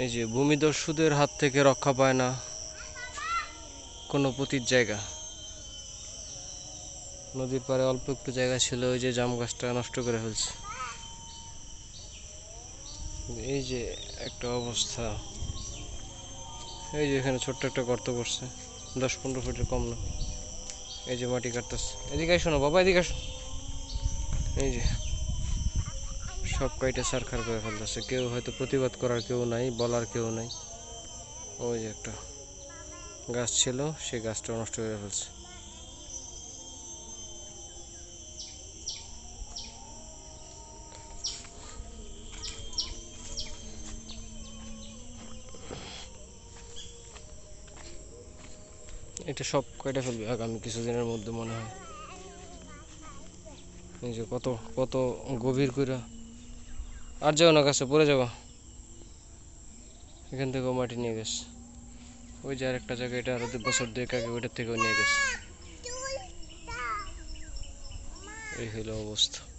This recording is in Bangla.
এই যে ভূমিদস্যুদের হাত থেকে রক্ষা পায় না কোনো পতির জায়গা। নদীর পাড়ে অল্প একটু জায়গা ছিল, ওই যে জাম গাছটা নষ্ট করে ফেলছে। এই যে একটা অবস্থা। এই যে এখানে ছোট্ট একটা গর্ত করছে দশ পনেরো ফুটের কম না। এই যে মাটি কাটতেছে। এদিকে শোনো বাবা, এদিকে এই যে সব কয়টা সারখার করে ফেলতেছে? কেউ হয়তো প্রতিবাদ করার কেউ নাই, বলার কেউ নাই। ওই যে একটা গাছ ছিল, সেই গাছটা নষ্ট করে ফেলছে। এটা সব কয়টা ফেলবে আগামী কিছুদিনের মধ্যে মনে হয়। এই যে কত কত গভীর করে আর যাও না কাছে, পড়ে যাব। এখান থেকেও মাটি নিয়ে গেছে। ওই যে আরেকটা জায়গা, এটা আরও বছর দুয়েক আগে ওইটার থেকেও নিয়ে গেছে। এই হলো অবস্থা।